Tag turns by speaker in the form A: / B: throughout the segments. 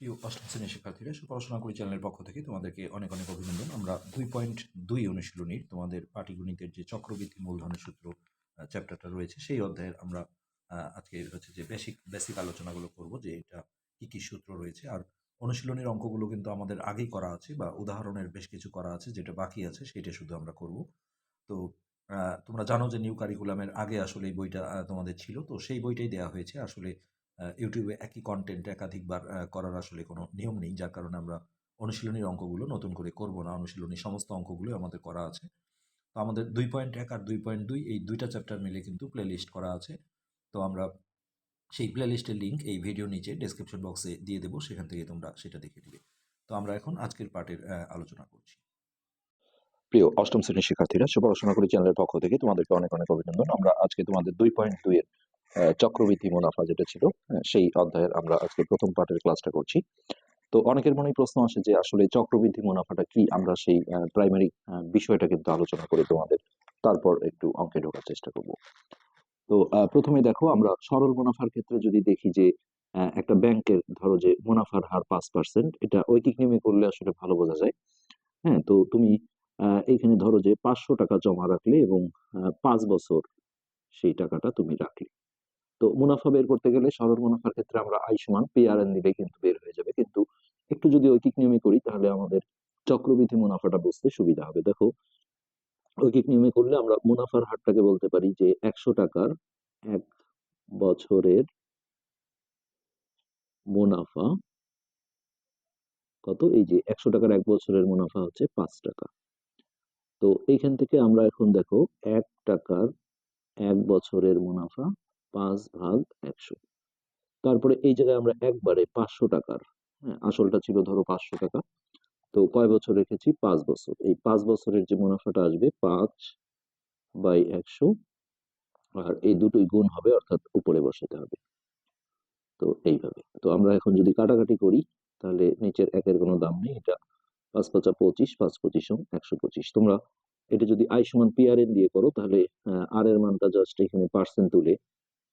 A: প্রিয় অষ্টম শ্রেণির শিক্ষার্থীরা পড়াশোনা করি চ্যানেলের পক্ষ থেকে তোমাদেরকে অনেক অনেক অভিনন্দন। আমরা দুই পয়েন্ট দুই অনুশীলনীর তোমাদের পাটিগণিতের যে চক্রবৃদ্ধি মূলধনের সূত্র চ্যাপ্টারটা রয়েছে, সেই অধ্যায়ের আমরা আজকে হচ্ছে যে বেসিক বেসিক আলোচনাগুলো করব যে এটা কি কি সূত্র রয়েছে। আর অনুশীলনীর অঙ্কগুলো কিন্তু আমাদের আগেই করা আছে বা উদাহরণের বেশ কিছু করা আছে, যেটা বাকি আছে সেটা শুধু আমরা করব। তো তোমরা জানো যে নিউ কারিকুলামের আগে আসলে এই বইটা তোমাদের ছিল, তো সেই বইটাই দেওয়া হয়েছে। আসলে ইউটিউবে একই কন্টেন্ট একাধিকবার করার আসলে কোনো নিয়ম নেই যার কারণে আমরা অনুশীলনীর অঙ্কগুলো নতুন করে করব না। অনুশীলনীর সমস্ত অঙ্কগুলো আমাদের করা আছে। তো আমাদের দুই পয়েন্ট এক আর দুই পয়েন্ট দুই এই দুইটা চ্যাপ্টার মিলে কিন্তু প্লে লিস্ট করা আছে। তো আমরা সেই প্লে লিস্টের লিঙ্ক এই ভিডিও নিচে ডেসক্রিপশন বক্সে দিয়ে দেবো সেখান থেকে তোমরা সেটা দেখে দিবে তো আমরা এখন আজকের পার্টের আলোচনা করছি।
B: প্রিয় অষ্টম শ্রেণির শিক্ষার্থীরা সুপড়াশোনা করি চ্যানেলের পক্ষ থেকে তোমাদেরকে অনেক অনেক অভিনন্দন। আমরা আজকে তোমাদের দুই পয়েন্ট দুই এর আহ, চক্রবৃদ্ধি মুনাফা যেটা ছিল সেই অধ্যায়ের আমরা আজকে প্রথম পার্টের ক্লাসটা করছি। তো অনেকের মনে প্রশ্ন আসে যে আসলে চক্রবৃদ্ধি মুনাফাটা কি? আমরা সেই প্রাইমারি বিষয়টা কিন্তু আলোচনা করে তোমাদের তারপর একটু অঙ্কে ঢোকার চেষ্টা করব। তো প্রথমে দেখো আমরা সরল মুনাফার ক্ষেত্রে যদি দেখি যে একটা ব্যাংকের ধরো যে মুনাফার হার পাঁচ পার্সেন্ট এটা ঐকিক নিয়মে করলে আসলে ভালো বোঝা যায়। হ্যাঁ তো তুমি এইখানে ধরো যে পাঁচশো টাকা জমা রাখলে এবং পাঁচ বছর সেই টাকাটা তুমি রাখলে। তো মুনাফা বের করতে গেলে সরল মুনাফার ক্ষেত্রে আমরা আই সমান পি আর এন দিলে কিন্তু বের হয়ে যাবে। কিন্তু একটু যদি ঐকিক নিয়মে করি, তাহলে আমাদের চক্রবৃদ্ধি মুনাফাটা বুঝতে সুবিধা হবে। দেখো, ঐকিক নিয়মে করলে আমরা মুনাফার হারটাকে বলতে পারি যে একশো টাকার এক বছরের মুনাফা কত? এই যে একশো টাকার এক বছরের মুনাফা হচ্ছে পাঁচ টাকা। তো এইখান থেকে আমরা এখন দেখো, এক টাকার এক বছরের মুনাফা পাঁচ ভাগ একশো। তারপরে এই জায়গায় আমরা একবারে পাঁচশো টাকার হ্যাঁ আসলটা ছিল ধরো পাঁচশো টাকা। তো কয় বছর রেখেছি? পাঁচ বছর। এই পাঁচ বছরের যে মুনাফাটা আসবে পাঁচ বাই একশো, আর এই দুটোই গুণ হবে অর্থাৎ উপরে বসাতে হবে। তো এইভাবে। তো আমরা এখন যদি কাটাকাটি করি, তাহলে নিচের একের কোনো দাম নেই, এটা পাঁচ পাঁচা পঁচিশ, পাঁচ পঁচিশ একশো পঁচিশ। তোমরা এটা যদি আই সমান পিআরএন দিয়ে করো, তাহলে আর এর মানটা জাস্ট এখানে পার্সেন্ট তুলে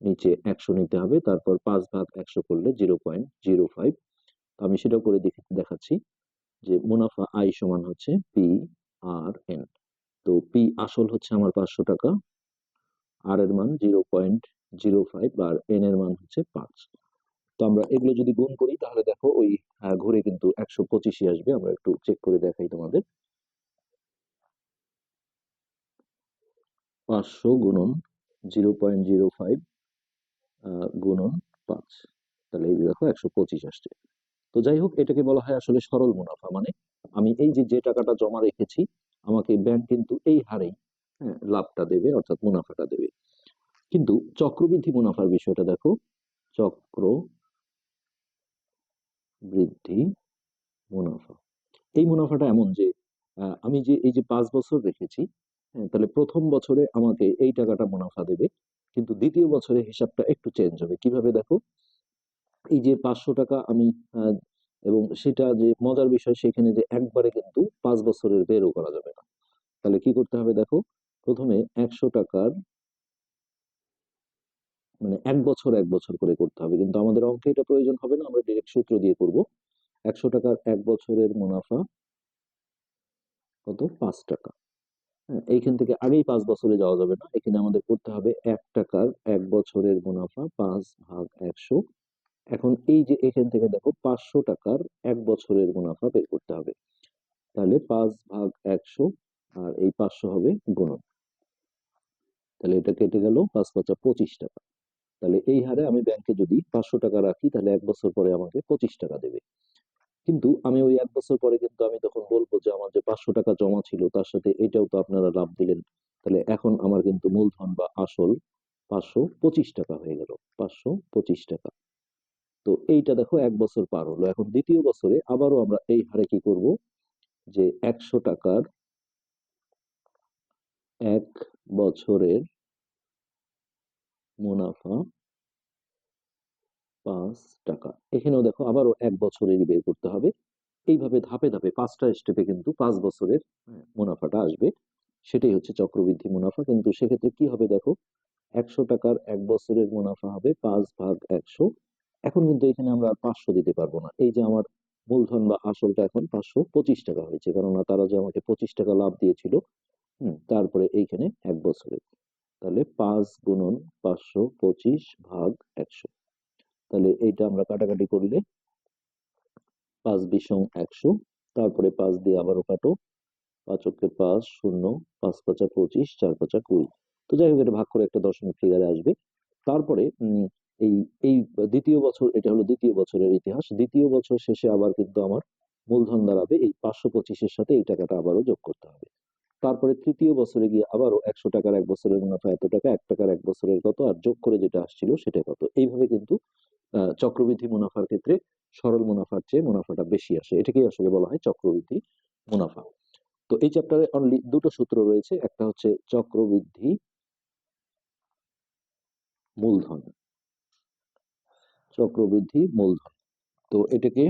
B: নিচে একশো নিতে হবে, তারপর পাঁচ ভাগ একশো করলে জিরো পয়েন্ট জিরো ফাইভ। তো আমি সেটাও করে দেখে দেখাচ্ছি যে মুনাফা আই সমান হচ্ছে পি আর এন তো পি আসল হচ্ছে আমার পাঁচশো টাকা, আর এর মান জিরো পয়েন্ট জিরো ফাইভ, আর এন এর মান হচ্ছে পাঁচ। তো আমরা এগুলো যদি গুণ করি, তাহলে দেখো ওই ঘুরে কিন্তু একশো পঁচিশই আসবে। আমরা একটু চেক করে দেখাই তোমাদের। পাঁচশো গুণন জিরো পয়েন্ট জিরো ফাইভ গুণন পাঁচ। তাহলে এই দেখো একশো পঁচিশ আসছে। তো যাই হোক এটাকে বলা হয় আসলে সরল মুনাফা। মানে আমি এই যে যে টাকাটা জমা রেখেছি আমাকে ব্যাংক কিন্তু এই হারেই হ্যাঁ, লাভটা দেবে অর্থাৎ মুনাফাটা দেবে। কিন্তু চক্রবৃদ্ধি মুনাফার বিষয়টা দেখো। চক্র বৃদ্ধি মুনাফা। এই মুনাফাটা এমন যে আমি যে এই যে পাঁচ বছর রেখেছি হ্যাঁ, তাহলে প্রথম বছরে আমাকে এই টাকাটা মুনাফা দেবে। কিন্তু দ্বিতীয় বছরে হিসাবটা একটু চেঞ্জ হবে। কীভাবে দেখো? এই যে পাঁচশো টাকা আমি এবং সেটা যে মজার বিষয় সেখানে যে একবারে কিন্তু পাঁচ বছরের বেরও করা যাবে না। তাহলে কি করতে হবে দেখো? প্রথমে একশো টাকার মানে এক বছর এক বছর করে করতে হবে। কিন্তু আমাদের অঙ্কে এটা প্রয়োজন হবে না, আমরা ডিরেক্ট সূত্র দিয়ে করব। একশো টাকার এক বছরের মুনাফা কত? পাঁচ টাকা। এইখান থেকে আগেই পাঁচ বছরে যাওয়া যাবে না। এখানে আমাদের করতে হবে এক টাকার এক বছরের মুনাফা পাঁচ ভাগ একশো। এখন এই যে এখান থেকে দেখো পাঁচশো টাকার এক বছরের মুনাফা বের করতে হবে। তাহলে পাঁচ ভাগ একশো আর এই পাঁচশো হবে গুণন। তাহলে এটা কেটে গেল পাঁচ পাঁচা পঁচিশ টাকা। তাহলে এই হারে আমি ব্যাংকে যদি পাঁচশো টাকা রাখি, তাহলে এক বছর পরে আমাকে পঁচিশ টাকা দেবে। কিন্তু আমি ওই এক বছর পরে কিন্তু আমি তখন বলব যে আমার যে পাঁচশো টাকা জমা ছিল, তার সাথে এটাও তো আপনারা লাভ দিলেন। তাহলে এখন আমার কিন্তু মূলধন বা আসল পাঁচশো পঁচিশ টাকা হয়ে গেল, পাঁচশো পঁচিশ টাকা। তো এইটা দেখো এক বছর পার হলো। এখন দ্বিতীয় বছরে আবারও আমরা এই হারে কি করব? যে একশো টাকার এক বছরের মুনাফা পাঁচ টাকা। এখানেও দেখো আবারও এক বছরেরই বের করতে হবে। এইভাবে ধাপে ধাপে পাঁচটা স্টেপে কিন্তু পাঁচ বছরের মুনাফাটা আসবে। সেটাই হচ্ছে চক্রবৃদ্ধি মুনাফা। কিন্তু সেক্ষেত্রে কি হবে দেখো? একশো টাকার এক বছরের মুনাফা হবে পাঁচ ভাগ একশো। এখন কিন্তু এখানে আমরা আর পাঁচশো দিতে পারব না। এই যে আমার মূলধন বা আসলটা এখন পাঁচশো পঁচিশ টাকা হয়েছে। কেননা তারা যে আমাকে পঁচিশ টাকা লাভ দিয়েছিল, হুম, তারপরে এইখানে এক বছরে তাহলে পাঁচ গুণন পাঁচশো পঁচিশ ভাগ একশো। তাহলে এইটা আমরা কাটাকাটি করলে পাঁচ বিশং একশো, তারপরে পাঁচ দিয়ে আবারও কাটো পাঁচকে পাঁচ, শূন্য, পাঁচ পাঁচা পঁচিশ, চার পাঁচা কুড়ি। তো যাই হোক, এটা ভাগ করে একটা দশমিক ফিগারে আসবে। তারপরে এই এই দ্বিতীয় বছর, এটা হলো দ্বিতীয় বছরের ইতিহাস। দ্বিতীয় বছর শেষে আবার কিন্তু আমার মূলধন দাঁড়াবে। এই পাঁচশো পঁচিশের সাথে এই টাকাটা আবারও যোগ করতে হবে। তারপরে তৃতীয় বছরে গিয়ে আবারও একশো টাকার এক বছরের মুনাফা, এত টাকা, এক টাকার এক বছরের কত, আর যোগ করে যেটা আসছিল সেটা কত। এইভাবে কিন্তু চক্রবৃদ্ধি মুনাফার ক্ষেত্রে সরল মুনাফার চেয়ে মুনাফাটা বেশি আসে। এটাকেই আসলে বলা হয় চক্রবৃদ্ধি মুনাফা। তো এই চ্যাপ্টারে অনলি দুটো সূত্র রয়েছে। একটা হচ্ছে চক্রবৃদ্ধি মূলধন। চক্রবৃদ্ধি মূলধন। তো এটাকে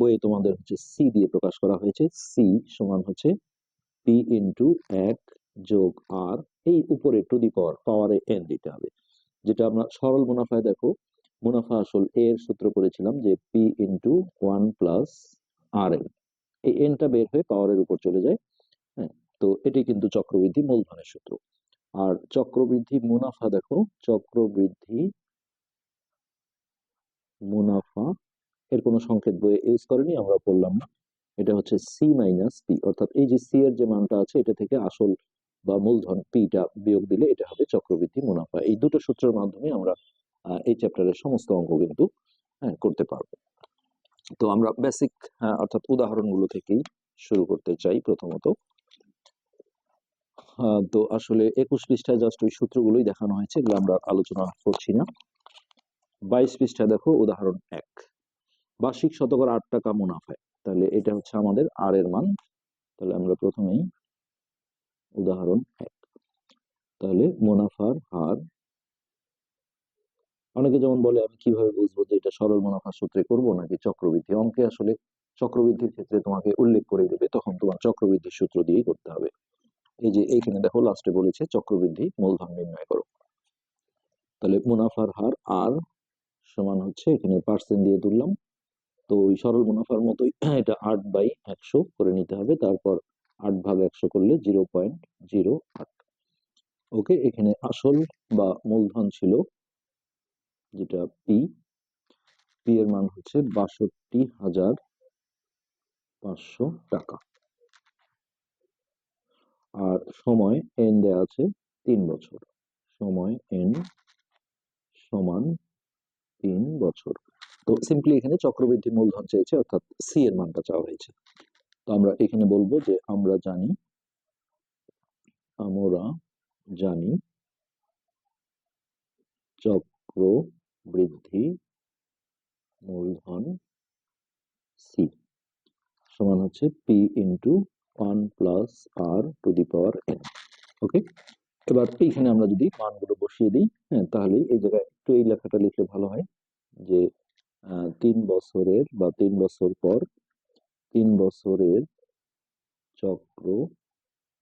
B: বইয়ে তোমাদের হচ্ছে সি দিয়ে প্রকাশ করা হয়েছে। সি সমান হচ্ছে পি ইন্টু এক যোগ আর এই উপরে টু দি পাওয়ার পাওয়ারে এন দিতে হবে। যেটা আমরা সরল মুনাফায় দেখো মুনাফা আসল এর সূত্র করেছিলাম যে P into one plus R N এই এনটা বের হয়ে পাওয়ারের উপর চলে যায় হ্যাঁ? তো এটি কিন্তু চক্রবৃদ্ধি মূলধনের সূত্র। আর চক্রবৃদ্ধি মুনাফা দেখো, চক্রবৃদ্ধি মুনাফা, এর কোনো সংকেত বইয়ে ইউজ করেনি, আমরা পড়লাম না। এটা হচ্ছে সি মাইনাস পি অর্থাৎ এই যে সি এর যে মানটা আছে, এটা থেকে আসল বা মূলধন পিটা বিয়োগ দিলে এটা হবে চক্রবৃদ্ধি মুনাফা। এই দুটো সূত্রের মাধ্যমে আমরা এই চ্যাপ্টারের সমস্ত অঙ্ক কিন্তু হ্যাঁ, করতে পারব। তো আমরা বেসিক অর্থাৎ উদাহরণগুলো থেকেই শুরু করতে চাই প্রথমত। তো আসলে একুশ পৃষ্ঠায় জাস্ট ওই সূত্রগুলোই দেখানো হয়েছে এগুলো আমরা আলোচনা করছি না। বাইশ পৃষ্ঠায় দেখো উদাহরণ এক। বার্ষিক শতকরা আট টাকা মুনাফায়। তাহলে এটা হচ্ছে আমাদের আর এর মান। তাহলে আমরা প্রথমেই উদাহরণ এক। তাহলে মুনাফার হার অনেকে যেমন বলে, আমি কীভাবে বুঝব যে এটা সরল মুনাফার সূত্রে করব নাকি চক্রবৃদ্ধি? অঙ্কে আসলে চক্রবৃদ্ধির ক্ষেত্রে তোমাকে উল্লেখ করে দেবে, তখন তোমার চক্রবৃদ্ধির সূত্র দিয়েই করতে হবে। এই যে এইখানে দেখো, লাস্টে বলেছে, চক্রবৃদ্ধি মূলধন নির্ণয় করো। তাহলে মুনাফার হার আর সমান হচ্ছে, এখানে পার্সেন্ট দিয়ে তুললাম। তো ওই সরল মুনাফার মতোই এটা আট বাই একশো করে নিতে হবে, তারপর আট ভাগ একশো করলে জিরো পয়েন্ট জিরো আট। ওকে, এখানে আসল বা মূলধন ছিল যেটা পি পি এর মান হচ্ছে বাষট্টি হাজার পাঁচশো টাকা। আর সময় এন দেয়া আছে তিন বছর। সময় এন সমান তিন বছর। তো সিম্পলি এখানে চক্রবৃদ্ধি মূলধন চেয়েছে অর্থাৎ সি এর মানটা চাওয়া হয়েছে। তো আমরা এখানে বলব যে আমরা জানি আমরা জানি চক্রবৃদ্ধি মূলধন সি সমান হচ্ছে P into one plus R to the power N okay এবার এইখানে আমরা যদি মানগুলো বসিয়ে দিই হ্যাঁ তাহলে এই জায়গায় একটু এই লেখাটা লিখলে ভালো হয় যে তিন বছরের বা তিন বছর পর তিন বছরের চক্র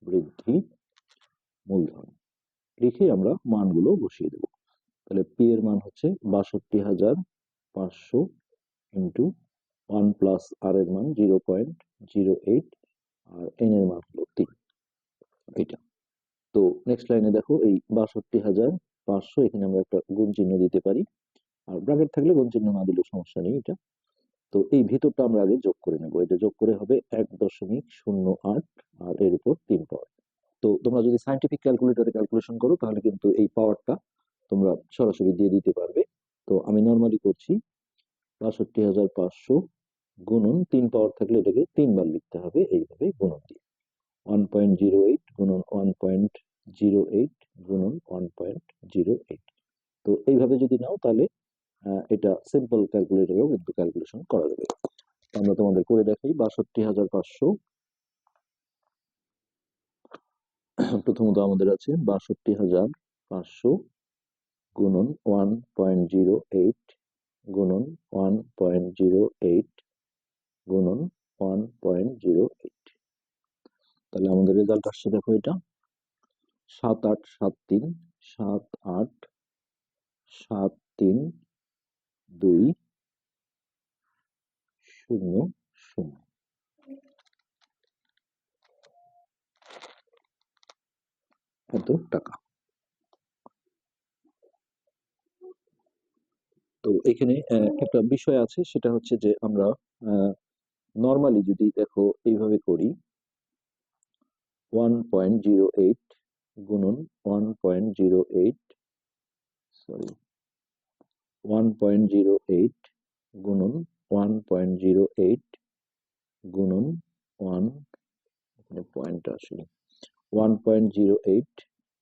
B: বৃদ্ধি মূলধন লিখে আমরা মানগুলো বসিয়ে দেব। তাহলে পি এর মান হচ্ছে বাষট্টি হাজার পাঁচশো ইন্টু ওয়ান প্লাস আর এর মান জিরো পয়েন্ট জিরো এইট আর এন এর মান হলো তিন। এটা। তো নেক্সট লাইনে দেখো এই বাষট্টি হাজার পাঁচশো এখানে আমরা একটা গুণ চিহ্ন দিতে পারি। আর ব্র্যাকেট থাকলে গুণ চিহ্ন না দিলেও সমস্যা নেই এটা। তো এই ভিতরটা আমরা আগে যোগ করে নেব। এটা যোগ করে হবে এক দশমিক শূন্য আট আর এর উপর তিন পাওয়ার তো তোমরা যদি সাইন্টিফিক ক্যালকুলেটরে ক্যালকুলেশন করো তাহলে কিন্তু এই পাওয়ারটা তোমরা সরাসরি দিয়ে দিতে পারবে। তো আমি নর্মালি করছি বাষট্টি হাজার পাঁচশো গুণন তিন পাওয়ার থাকলে এটাকে তিনবার লিখতে হবে, এইভাবে গুণন দিয়ে। ওয়ান পয়েন্ট জিরো এইট গুণন ওয়ান পয়েন্ট জিরো এইট গুণন ওয়ান পয়েন্ট জিরো এইট তো এইভাবে যদি নাও তাহলে এটা সিম্পল ক্যালকুলেটরেও কিন্তু ক্যালকুলেশন করা যাবে। আমরা তোমাদের করে দেখাই বাষট্টি হাজার পাঁচশো। প্রথমত আমাদের আছে বাষট্টি হাজার পাঁচশো। গুণন ওয়ান পয়েন্ট জিরো এইট গুণন ওয়ান পয়েন্ট জিরো এইট গুণন ওয়ান পয়েন্ট জিরো এইট তাহলে আমাদের রেজাল্ট আসছে দেখো এটা। সাত আট সাত তিন, সাত আট, সাত তিন, দুই, শূন্য শূন্য। এত টাকা? এখানে একটা বিষয় আছে সেটা হচ্ছে যে আমরা নর্মালি যদি দেখো এইভাবে করি ওয়ান পয়েন্ট জিরো এইট গুণন one point zero eight sorry one point zero eight গুণন ওয়ান পয়েন্ট জিরো এইট গুণন ওয়ান এখানে পয়েন্ট আসলে ওয়ান পয়েন্ট জিরো এইট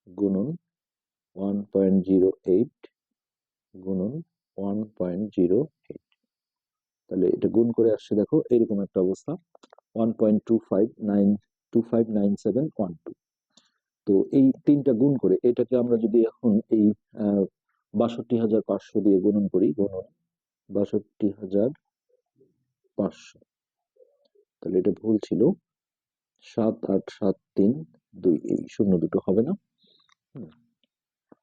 B: গুণন ওয়ান পয়েন্ট জিরো এইট গুণন ওয়ান পয়েন্ট জিরো এইট তাহলে এটা গুণ করে আসছে দেখো, এইরকম একটা অবস্থা। One point two five nine two five nine seven one two তো এই তিনটা গুণ করে এটাকে আমরা যদি এখন এই বাষট্টি হাজার পাঁচশো দিয়ে গুণন করি, গুণন বাষট্টি হাজার পাঁচশো। তাহলে এটা ভুল ছিল। সাত আট সাত তিন দুই, এই শূন্য দুটো হবে না।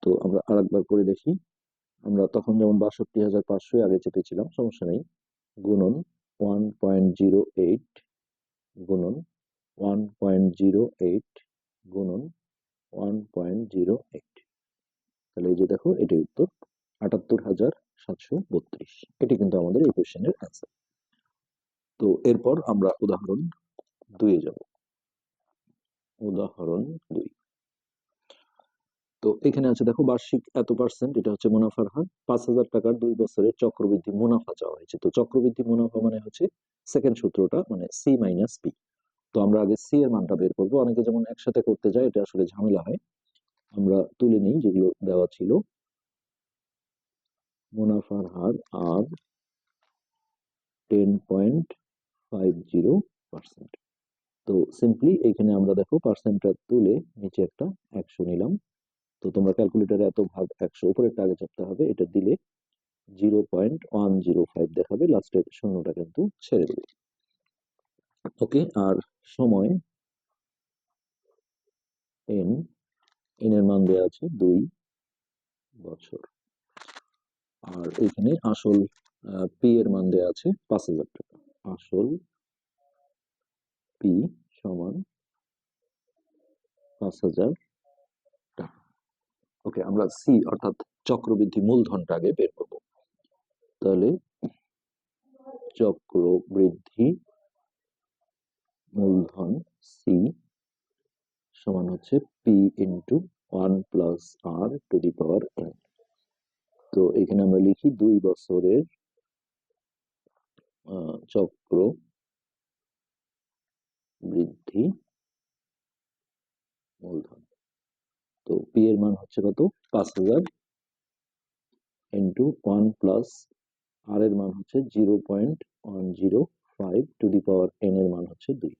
B: তো আমরা আরেকবার করে দেখি। আমরা তখন যেমন বাষট্টি হাজার পাঁচশো আগে চেপেছিলাম, সমস্যা নেই। গুণন ওয়ান পয়েন্ট জিরো এইট, গুণন ওয়ান পয়েন্ট জিরো এইট, গুণন ওয়ান পয়েন্ট জিরো এইট। তাহলে এই যে দেখো, এটাই উত্তর, আটাত্তর হাজার সাতশো বত্রিশ। এটি কিন্তু আমাদের এই কোশ্চেনের অ্যান্সার তো এরপর আমরা উদাহরণ দুইয়ে যাব। উদাহরণ দুই। তো এখানে আছে, দেখো, বার্ষিক এত পার্সেন্ট এটা হচ্ছে মুনাফার হার। পাঁচ হাজার টাকার দুই বছরের চক্রবৃদ্ধি মুনাফা চাওয়া হয়েছে। তো চক্রবৃদ্ধি মুনাফা মানে হচ্ছে সেকেন্ড সূত্রটা মানে সি মাইনাস পি তো আমরা আগে সি এর মানটা বের করব। অনেকে যেমন একসাথে করতে যায়, এটা আসলে ঝামেলা হয়। আমরা তুলে নিই যেগুলো দেওয়া ছিল। মুনাফার হার আর ten point five zero percent তো সিম্পলি এখানে আমরা দেখো পার্সেন্টটা তুলে নিচে একটা একশো নিলাম। তো তোমরা ক্যালকুলেটারে এত ভাগ একশো উপরেরটা আগে চাপতে হবে, এটা দিলে zero point one zero five দেখাবে লাস্টের শূন্যটা কিন্তু ছেড়ে দেবে। ওকে আর সময় এন এন এর মান দেওয়া আছে দুই বছর। আর এখানে আসল পি এর মান দেওয়া আছে পাঁচ হাজার টাকা। আসল পি সমান পাঁচ হাজার ওকে, আমরা সি অর্থাৎ চক্রবৃদ্ধি মূলধনটা আগে বের করব। তাহলে চক্রবৃদ্ধি মূলধন সি সমান হচ্ছে P into one plus R to the power N তো এখানে আমরা লিখি দুই বছরের চক্র বৃদ্ধি মূলধন। তো পি এর মান হচ্ছে কত? পাঁচ হাজার। ইন্টু ওয়ান প্লাস আর এর মান হচ্ছে zero point one zero five to the power N এর মান হচ্ছে দুই।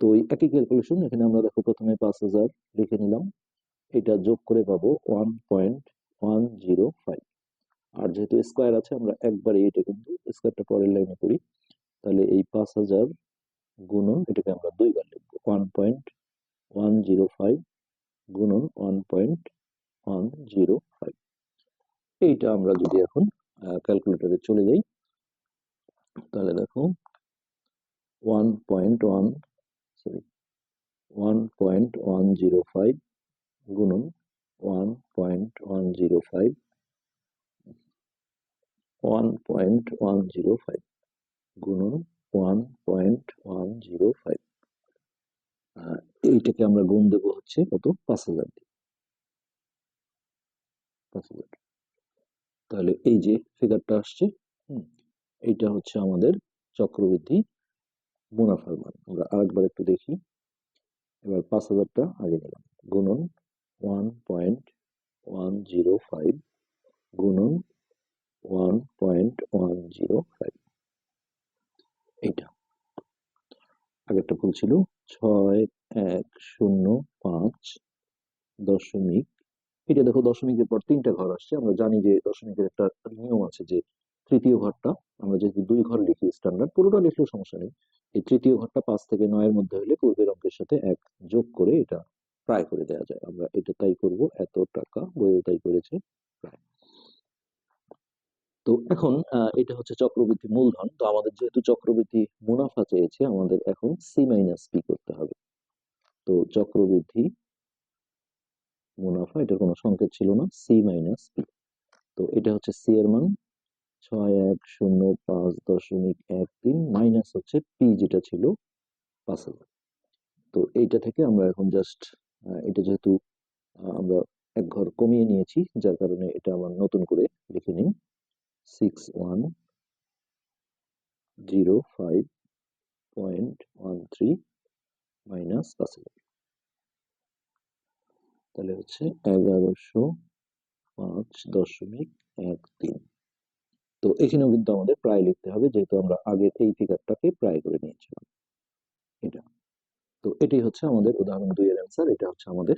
B: তো ওই একই ক্যালকুলেশন এখানে আমরা দেখো প্রথমে পাঁচ হাজার লিখে নিলাম। এটা যোগ করে পাবো one point one zero five আর যেহেতু স্কোয়ার আছে, আমরা একবারে এটা কিন্তু স্কোয়ারটা পরের লাইনে করি। তাহলে এই পাঁচ হাজার গুণন এটাকে আমরা দুইবার লিখব। One point one zero five গুণন one point one zero five এইটা আমরা যদি এখন ক্যালকুলেটরে চলে যাই, তাহলে দেখো one point one sorry one point one zero five গুণন one point one zero five one point one zero five গুণন one point one zero five এইটাকে আমরা গুণ দেবো হচ্ছে কত? পাঁচ হাজার দিয়ে। পাঁচ হাজার তাহলে এই যে ফিগারটা আসছে এইটা হচ্ছে আমাদের চক্রবৃদ্ধি মুনাফার মান। আমরা আরেকবার একটু দেখি। এবার পাঁচ হাজারটা আগে নিলাম গুণন one point one zero five, গুণন one point one zero five. এইটা। আগেরটা ভুল ছিল। ছয় এক শূন্য পাঁচ দশমিক। এটা দেখো দশমিকের পর তিনটা ঘর আসছে, আমরা জানি যে দশমিকের একটা নিয়ম আছে যে তৃতীয় ঘরটা, আমরা যেহেতু দুই ঘর লিখি স্ট্যান্ডার্ড পুরোটা লিখলেও সমস্যা নেই। এই তৃতীয় ঘরটা পাঁচ থেকে নয়ের মধ্যে হলে পূর্বের অঙ্কের সাথে এক যোগ করে এটা প্রায় করে দেওয়া যায়। আমরা এটা তাই করব, এত টাকা, বইও তাই করেছে, প্রায়। তো এখন এটা হচ্ছে চক্রবৃদ্ধি মূলধন। তো আমাদের যেহেতু চক্রবৃদ্ধি মুনাফা চেয়েছে, আমাদের এখন সি মাইনাস পি করতে হবে। তো চক্রবৃদ্ধি মুনাফা, এটার কোনো সংকেত ছিল না সি মাইনাস পি তো এটা হচ্ছে সি এর মান, ছয় এক শূন্য পাঁচ দশমিক এক তিন মাইনাস হচ্ছে পি যেটা ছিল পাঁচ হাজার। তো এইটা থেকে আমরা এখন জাস্ট এটা যেহেতু আমরা এক ঘর কমিয়ে নিয়েছি, যার কারণে এটা আমার নতুন করে লিখে নিই। Six one zero five point one three minus হাজার। তাহলে হচ্ছে এগারোশো পাঁচ দশমিক এক তিন। তো এখানেও কিন্তু আমাদের প্রায় লিখতে হবে, যেহেতু আমরা আগের এই ফিগারটাকে প্রায় করে নিয়েছিলাম। এটা। তো এটাই হচ্ছে আমাদের উদাহরণ দুই এর অ্যান্সার এটা হচ্ছে আমাদের